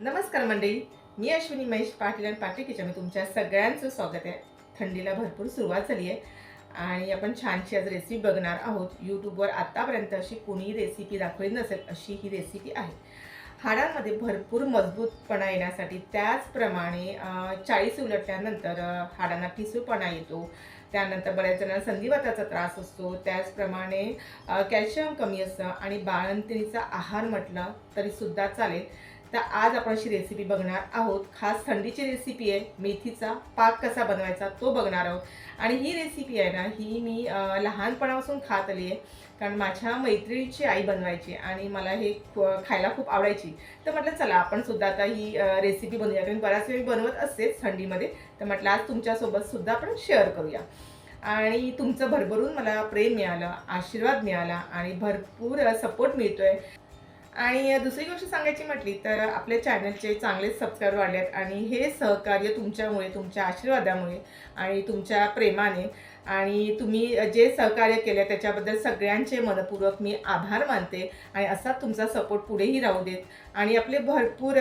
नमस्कार मंडळी मी अश्विनी महेश पाटील आणि पाटील किचन तुमच्या सगळ्यांचं स्वागत आहे. थंडीला भरपूर सुरुवात झाली आहे आणि आपण छानशी आज रेसिपी बघणार आहोत. यूट्यूबवर आत्तापर्यंत अशी कुणी रेसिपी दाखवली नसेल अशी ही रेसिपी आहे. हाडांमध्ये भरपूर मजबूतपणा येण्यासाठी त्याचप्रमाणे चाळीस उलटल्यानंतर हाडांना ठिसूळपणा येतो. त्यानंतर बऱ्याच जणांना संधिवाताचा त्रास असतो. त्याचप्रमाणे कॅल्शियम कमी असतं आणि बाळंतिणीचा आहार म्हटलं तरीसुद्धा चालेल. तर आज आपण अशी रेसिपी बघणार आहोत. खास थंडीची रेसिपी आहे. मेथीचा पाक कसा बनवायचा तो बघणार आहोत. आणि ही रेसिपी आहे ना ही मी लहानपणापासून खात आली आहे. कारण माझ्या मैत्रिणीची आई बनवायची आणि मला हे खायला खूप आवडायची. तर म्हटलं चला आपण सुद्धा आता ही रेसिपी बनवूया. कारण बऱ्याच वेळी बनवत असतेच थंडीमध्ये. तर म्हटलं आज तुमच्यासोबत सुद्धा आपण शेअर करूया. आणि तुमचं भरभरून मला प्रेम मिळालं आशीर्वाद मिळाला आणि भरपूर सपोर्ट मिळतोय. आणि दुसरी गोष्ट सांगायची म्हटली तर आपल्या चॅनलचे चांगले सबस्क्राईब वाढले आहेत आणि हे सहकार्य तुमच्यामुळे तुमच्या आशीर्वादामुळे आणि तुमच्या प्रेमाने आणि तुम्ही जे सहकार्य केलं त्याच्याबद्दल सगळ्यांचे मनपूर्वक मी आभार मानते आणि असा तुमचा सपोर्ट पुढेही राहू देत. आणि आपले भरपूर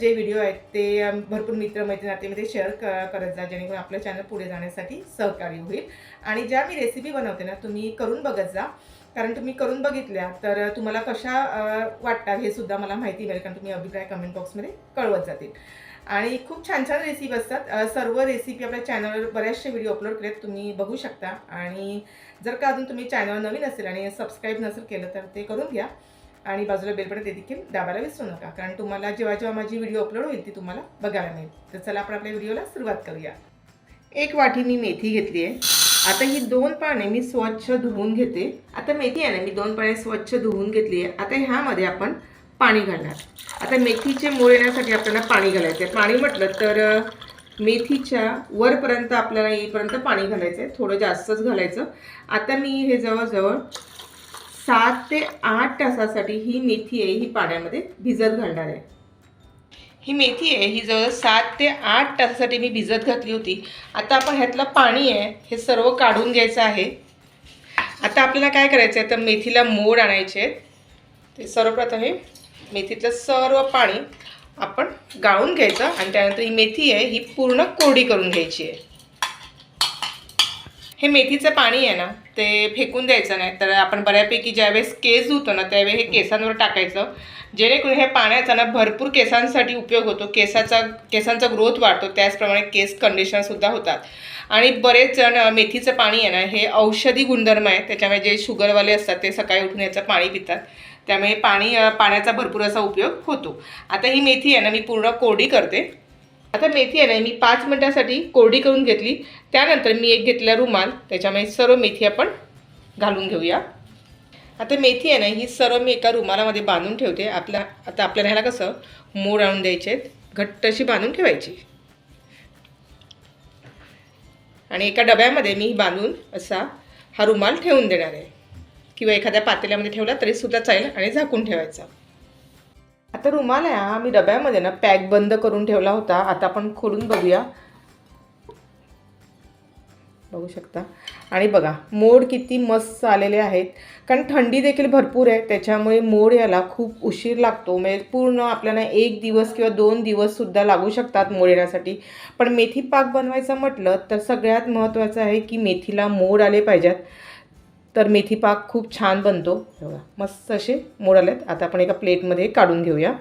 जे व्हिडिओ आहेत ते भरपूर मित्रमैत्री नातेमध्ये शेअर क करत जा जेणेकरून आपलं चॅनल पुढे जाण्यासाठी सहकार्य होईल. आणि ज्या मी रेसिपी बनवते ना तुम्ही करून बघत जा. कारण तुम्ही करून बघितल्या तर तुम्हाला कशा वाटतात हे सुद्धा मला माहिती मिळेल कारण तुम्ही अभिप्राय कमेंट बॉक्समध्ये कळवत जातील. आणि खूप छान छान रेसिपी असतात. सर्व रेसिपी आपल्या चॅनलवर बऱ्याचशा व्हिडिओ अपलोड केलेत तुम्ही बघू शकता. आणि जर का अजून तुम्ही चॅनल नवीन असेल आणि सबस्क्राईब नसेल केलं तर ते करून घ्या. आणि बाजूला बेलबटन ते देखील दाबायला विसरू नका. कारण तुम्हाला जेव्हा जेव्हा माझी व्हिडिओ अपलोड होईल ती तुम्हाला बघायला मिळेल. तर चला आपण आपल्या व्हिडिओला सुरुवात करूया. एक वाटी मी मेथी घेतली आहे. आता ही दोन पाने मी स्वच्छ धुवून घेते. आता मेथी आहे ना मी दोन पाने स्वच्छ धुवून घेतली आहे. आता ह्यामध्ये आपण पाणी घालणार. आता मेथीचे मूळ येण्यासाठी आपल्याला पाणी घालायचं आहे पाणी म्हटलं तर मेथीच्या वरपर्यंत आपल्याला येईपर्यंत पाणी घालायचं आहे थोडं जास्तच घालायचं. आता मी हे जवळजवळ सात ते आठ तासासाठी ही मेथी आहे ही पाण्यामध्ये भिजत घालणार आहे. ही मेथी आहे ही जवळ सात ते आठ तासासाठी मी भिजत घातली होती. आता आपण ह्यातलं पाणी आहे हे सर्व काढून घ्यायचं आहे. आता आपल्याला काय करायचं आहे तर मेथीला मोड आणायचे आहेत. ते सर्वप्रथम हे मेथीतलं सर्व पाणी आपण गाळून घ्यायचं आणि त्यानंतर ही मेथी आहे ही पूर्ण कोरडी करून घ्यायची आहे. हे मेथीचं पाणी आहे ना ते फेकून द्यायचं नाही. तर आपण बऱ्यापैकी ज्यावेळेस केस धुतो ना त्यावेळी हे केसांवर टाकायचं. जेणेकरून हे पाण्याचा ना भरपूर केसांसाठी उपयोग होतो. केसाचा केसांचा ग्रोथ वाढतो. त्याचप्रमाणे केस कंडिशनसुद्धा होतात. आणि बरेच जण मेथीचं पाणी आहे ना हे औषधी गुणधर्म आहे त्याच्यामुळे जे शुगरवाले असतात ते सकाळी उठून याचं पाणी पितात. त्यामुळे पाणी पाण्याचा भरपूर असा उपयोग होतो. आता ही मेथी आहे ना मी पूर्ण कोरडी करते. आता मेथी आहे ना मी पाच मिनटासाठी कोरडी करून घेतली. त्यानंतर मी एक घेतला रुमाल त्याच्यामध्ये सर्व मेथी आपण घालून घेऊया. आता मेथी आहे ना ही सर्व मी एका रुमालामध्ये बांधून ठेवते. आपल्या आता आपल्याला ह्याला कसं मोड आणून द्यायचे आहेत. घट्ट अशी बांधून ठेवायची. आणि एका डब्यामध्ये मी बांधून असा हा रुमाल ठेवून देणार आहे. किंवा एखाद्या पातेल्यामध्ये ठेवला तरी सुद्धा चालेल आणि झाकून ठेवायचा. आता रुमाल आहे हा मी डब्यामध्ये ना पॅक बंद करून ठेवला होता. आता आपण खोलून बघूया. बघू शकता. आणि बघा मोड किती मस्त आलेले आहेत. कारण थंडी देखील भरपूर आहे त्याच्यामुळे मोड याला खूप उशीर लागतो. म्हणजे पूर्ण आपल्याला एक दिवस किंवा दोन दिवससुद्धा लागू शकतात मोड येण्यासाठी. पण मेथी पाक बनवायचं म्हटलं तर सगळ्यात महत्त्वाचं आहे की मेथीला मोड आले पाहिजेत. तर मेथी पाक खूप छान बनतो. बघा. मस्त असे मोड आलेत. आता आपण एका प्लेटमध्ये काढून घेऊया.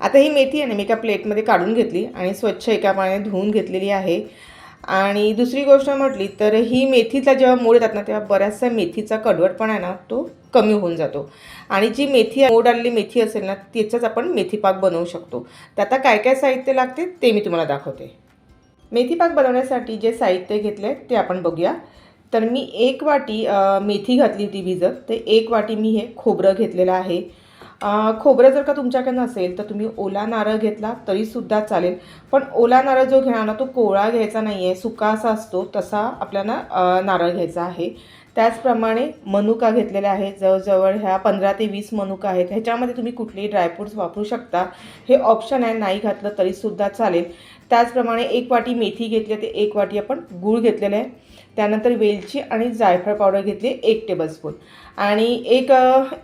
आता ही मेथी आहे ना मी एका प्लेटमध्ये काढून घेतली आणि स्वच्छ एका पाण्याने धुवून घेतलेली आहे. आणि दुसरी गोष्ट म्हटली तर ही मेथीचा जेव्हा मोड येतात ना तेव्हा बऱ्याचसा मेथीचा कडवटपणा आहे ना तो कमी होऊन जातो. आणि जी मेथी मोड आलेली मेथी असेल ना त्याचाच आपण मेथी पाक बनवू शकतो. तर आता काय काय साहित्य लागते ते मी तुम्हाला दाखवते. मेथी पाक बनवण्यासाठी जे साहित्य घेतले ते आपण बघूया. तर मी एक वाटी मेथी घातली होती भिजत. ते एक वाटी मी हे खोबरं घेतलेलं आहे. खोबरं जर का तुमच्याकडे नसेल तर तुम्ही ओला नारळ घेतला तरीसुद्धा चालेल. पण ओला नारळ जो घेणार ना तो कोवळा घ्यायचा नाही आहे सुका असा असतो तसा आपल्याला नारळ घ्यायचा आहे. त्याचप्रमाणे मनुका घेतलेल्या आहे जवळजवळ ह्या पंधरा ते वीस मनुका आहेत. ह्याच्यामध्ये तुम्ही कुठलेही ड्रायफ्रूट्स वापरू शकता. हे ऑप्शन आहे नाही घातलं तरीसुद्धा चालेल. त्याचप्रमाणे एक वाटी मेथी घेतली आहे, ते एक वाटी आपण गूळ घेतलेलं आहे. त्यानंतर वेलची आणि जायफळ पावडर घेतली एक टेबलस्पून आणि एक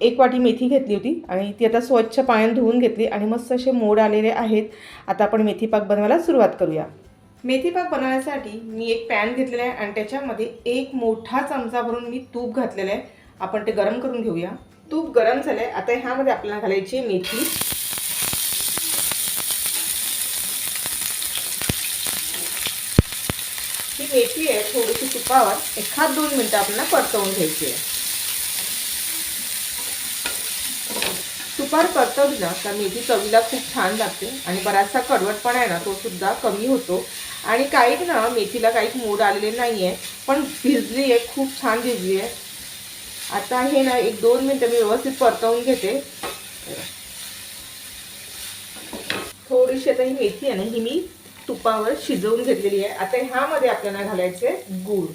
एक वाटी मेथी घेतली होती आणि ती आता स्वच्छ पाण्यात धुवून घेतली आणि मस्त असे मोड आलेले आहेत. आता आपण मेथी पाक बनवायला सुरुवात करूया. मेथीपाक बनवण्यासाठी मी एक पॅन घेतलेला आहे आणि त्याच्यामध्ये एक मोठा चमचा भरून मी तूप घातलेलं आहे. आपण ते गरम करून घेऊया. तूप गरम झालं आहे आता ह्यामध्ये आपल्याला घालायची मेथी ही मेथी आहे थोडीशी तुपावर एखाद दोन मिनटं आपल्याला परतवून घ्यायची आहे. तुपावर परतवलं तर मेथी चवीला खूप छान लागते आणि बराचसा कडवटपणा आहे ना तो सुद्धा कमी होतो. आणि काहीक ना मेथीला काही मोड आलेले नाही आहे पण भिजली आहे खूप छान भिजली आहे. आता हे ना एक दोन मिनटं मी व्यवस्थित परतवून घेते. थोडीशी आता ही मेथी आहे ना ही मी तुपावर शिजवून घेतलेली आहे. आता ह्यामध्ये आपल्याला घालायचे गूळ.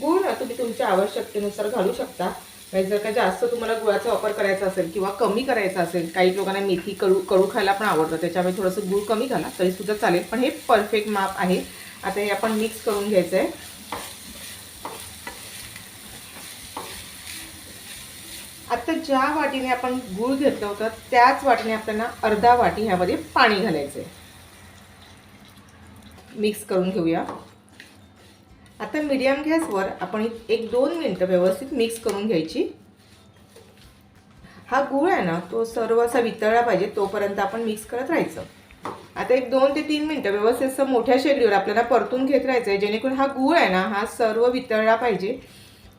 गूळ ना तुम्ही तुमच्या आवश्यकतेनुसार घालू शकता. म्हणजे जर का जास्त तुम्हाला गुळाचा वापर करायचा असेल किंवा कमी करायचा असेल काही लोकांना मेथी कडू कडू खायला पण आवडतं. त्याच्यामुळे थोडंसं गूळ कमी घाला तरी सुद्धा चालेल. पण हे परफेक्ट माप आहे. आता हे आपण मिक्स करून घ्यायचं आहे आता ज्या वाटीने आपण गूळ घेतलं होतं त्याच वाटीने आपल्याला अर्धा वाटी ह्यामध्ये पाणी घालायचं आहे मिक्स करून घेऊया. आता मीडियम गॅसवर आपण एक दोन मिनटं व्यवस्थित मिक्स करून घ्यायची. हा गूळ आहे ना तो सर्व असा वितळला पाहिजे तोपर्यंत आपण मिक्स करत राहायचं. आता एक दोन ते तीन मिनटं व्यवस्थित असं मोठ्या शेगडीवर आपल्याला परतून घेत राहायचं आहे जेणेकरून हा गूळ आहे ना हा सर्व वितळला पाहिजे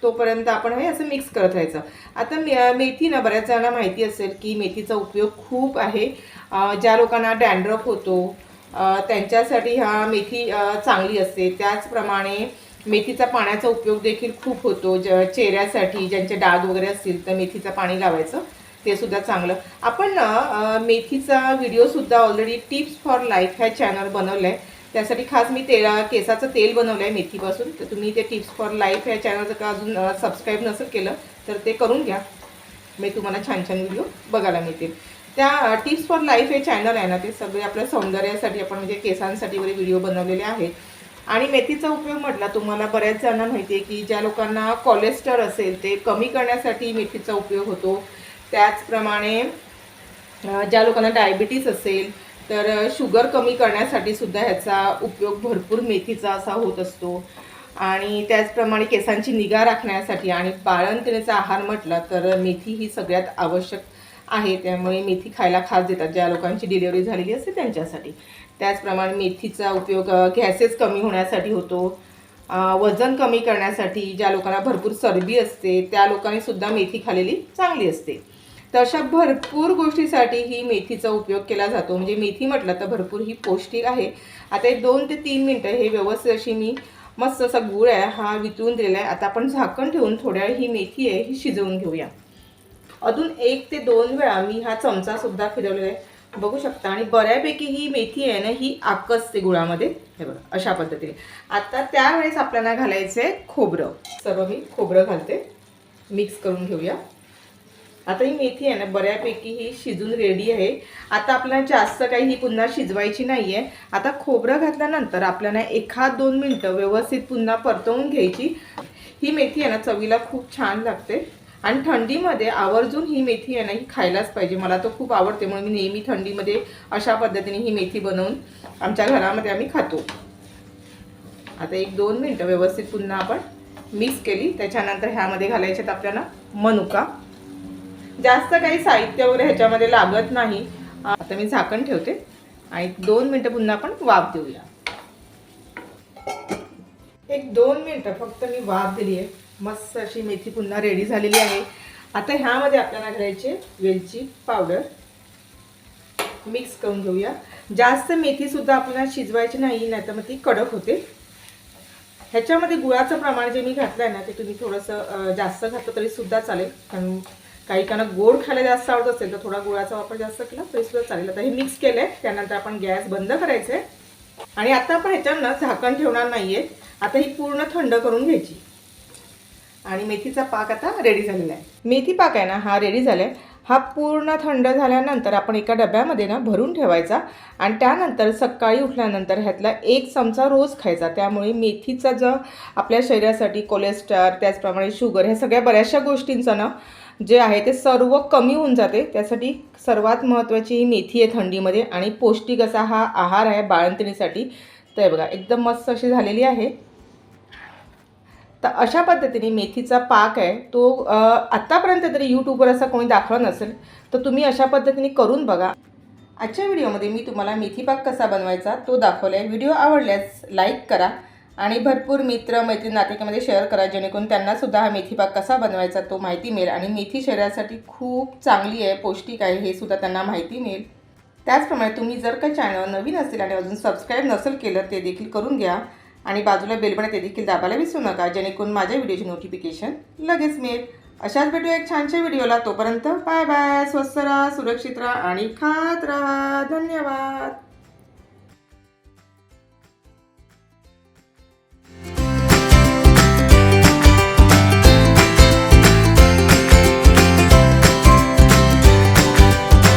तोपर्यंत आपण हे असं मिक्स करत राहायचं. आता मे मेथी ना बऱ्याच जणांना माहिती असेल की मेथीचा उपयोग खूप आहे. ज्या लोकांना डॅन्ड्रफ होतो त्यांच्यासाठी हा मेथी चांगली असते. त्याचप्रमाणे मेथीचा पाण्याचा उपयोग देखील खूप होतो. ज चेहऱ्यासाठी ज्यांचे डाग वगैरे असतील तर मेथीचं पाणी लावायचं. ते सुद्धा चांगलं. आपण मेथीचा व्हिडिओसुद्धा ऑलरेडी टिप्स फॉर लाईफ ह्या चॅनल बनवलं आहे त्यासाठी खास मी तेला केसाचं तेल बनवलं आहे मेथीपासून. तर तुम्ही ते टिप्स फॉर लाईफ ह्या चॅनल जर का अजून सबस्क्राईब नसेल केलं तर ते करून घ्या. मी तुम्हाला छान छान व्हिडिओ बघायला मिळतील. त्या टिप्स फॉर लाईफ हे चॅनल आहे ना ते सगळे आपल्या सौंदर्यासाठी आपण म्हणजे केसांसाठी वगैरे व्हिडिओ बनवलेले आहेत. आणि मेथीचा उपयोग म्हटला तुम्हाला बऱ्याच जणांना माहिती आहे की ज्या लोकांना कोलेस्टर असेल ते कमी करण्यासाठी मेथीचा उपयोग होतो. त्याचप्रमाणे ज्या लोकांना डायबिटीस असेल तर शुगर कमी करण्यासाठी सुद्धा ह्याचा उपयोग भरपूर मेथीचा असा होत असतो. आणि त्याचप्रमाणे केसांची निगा राखण्यासाठी आणि बाळंतिणीचा आहार म्हटला तर मेथी ही सगळ्यात आवश्यक आहे. त्यामुळे मेथी खायला खास देतात. ज्या लोकांची डिलेवरी झालेली असते त्यांच्यासाठी. त्याचप्रमाणे मेथीचा उपयोग गॅसेस कमी होण्यासाठी होतो. वजन कमी करण्यासाठी ज्या लोकांना भरपूर चरबी असते त्या लोकांनी सुद्धा मेथी खालेली चांगली असते. तर अशा भरपूर गोष्टीसाठी ही मेथीचा उपयोग केला जातो. म्हणजे मेथी म्हटलं तर भरपूर ही पौष्टिक आहे. आता हे दोन ते तीन मिनटं हे व्यवस्थित अशी मी मस्त असा गुळ आहे हा वितळून दिलेला आहे. आता आपण झाकण ठेवून थोड्या ही मेथी आहे ही शिजवून घेऊया. अजून एक ते दोन वेळा मी हा चमचा सुद्धा फिरवलेला आहे. बघू शकता. आणि बऱ्यापैकी ही मेथी आहे ना ही आकसते गुळामध्ये. हे बघा अशा पद्धतीने. आता त्यावेळेस आपल्याला घालायचं आहे खोबरं. सर्व मी खोबरं घालते. मिक्स करून घेऊया. आता ही मेथी आहे ना बऱ्यापैकी ही शिजून रेडी आहे. आता आपल्याला जास्त काही ही पुन्हा शिजवायची नाही आहे आता खोबरं घातल्यानंतर आपल्याला एखाद दोन मिनटं व्यवस्थित पुन्हा परतवून घ्यायची. ही मेथी आहे ना चवीला खूप छान लागते. आणि थंडीमध्ये आवर्जून ही मेथी आहे ना ही खायलाच पाहिजे. मला तर खूप आवडते म्हणून मी नेहमी थंडीमध्ये अशा पद्धतीने ही मेथी बनवून आमच्या घरामध्ये आम्ही खातो. आता एक दोन मिनटं व्यवस्थित पुन्हा आपण मिक्स केली. त्याच्यानंतर ह्यामध्ये घालायचे आहेत आपल्याला मनुका. जास्त काही साहित्य वगैरे ह्याच्यामध्ये लागत नाही. आता मी झाकण ठेवते. आणि दोन मिनटं पुन्हा आपण वाफ देऊया. एक दोन मिनटं फक्त मी वाफ दिली आहे मस्त अशी मेथी पुन्हा रेडी झालेली आहे. आता ह्यामध्ये आपल्याला घालायचे वेलची पावडर मिक्स करून घेऊया. जास्त मेथीसुद्धा आपल्याला शिजवायची नाही नाही तर मग ती कडक होते. ह्याच्यामध्ये गुळाचं प्रमाण जे मी घातलं आहे ना ते तुम्ही थोडंसं जास्त घातलं तरीसुद्धा चालेल. कारण काही काना गोड खायला जास्त आवडत असेल तर थोडा गुळाचा वापर जास्त केला तरीसुद्धा चालेल. आता हे मिक्स केलं आहे त्यानंतर आपण गॅस बंद करायचं आहे आणि आता आपण ह्याच्यानं झाकण ठेवणार नाही आहे आता ही पूर्ण थंड करून घ्यायची. आणि मेथीचा पाक आता रेडी झालेला आहे. मेथी पाक आहे ना हा रेडी झाला आहे हा पूर्ण थंड झाल्यानंतर आपण एका डब्यामध्ये ना भरून ठेवायचा आणि त्यानंतर सकाळी उठल्यानंतर ह्यातला एक चमचा रोज खायचा. त्यामुळे मेथीचा जो आपल्या शरीरासाठी कोलेस्ट्रॉल त्याचप्रमाणे शुगर ह्या सगळ्या बऱ्याचशा गोष्टींचं ना जे आहे ते सर्व कमी होऊन जाते. त्यासाठी सर्वात महत्त्वाची ही मेथी आहे थंडीमध्ये आणि पौष्टिक असा हा आहार आहे बाळंतणीसाठी. तर बघा एकदम मस्त अशी झालेली आहे. तर अशा पद्धतीने मेथीचा पाक आहे तो आत्तापर्यंत तरी यूट्यूबवर असा कोणी दाखवला नसेल तर तुम्ही अशा पद्धतीने करून बघा. आजच्या व्हिडिओमध्ये मी तुम्हाला मेथी पाक कसा बनवायचा तो दाखवला आहे व्हिडिओ आवडल्यास लाईक करा आणि भरपूर मित्र मैत्रीण नातेकामध्ये शेअर करा जेणेकरून त्यांनासुद्धा हा मेथी पाक कसा बनवायचा तो माहिती मिळेल आणि मेथी शरीरासाठी खूप चांगली आहे पौष्टिक आहे हे सुद्धा त्यांना माहिती मिळेल. त्याचप्रमाणे तुम्ही जर का चॅनल नवीन असेल आणि अजून सबस्क्राईब नसेल केलं ते देखील करून घ्या. आणि बाजूला बेलबण ते देखील दाबायला विसरू नका जेणेकरून माझ्या व्हिडिओची नोटिफिकेशन लगेच मिळेल. अशाच भेटूया एक छानशा व्हिडिओला तोपर्यंत बाय बाय स्वस्त राहा सुरक्षित राहा आणि खात राहा. धन्यवाद.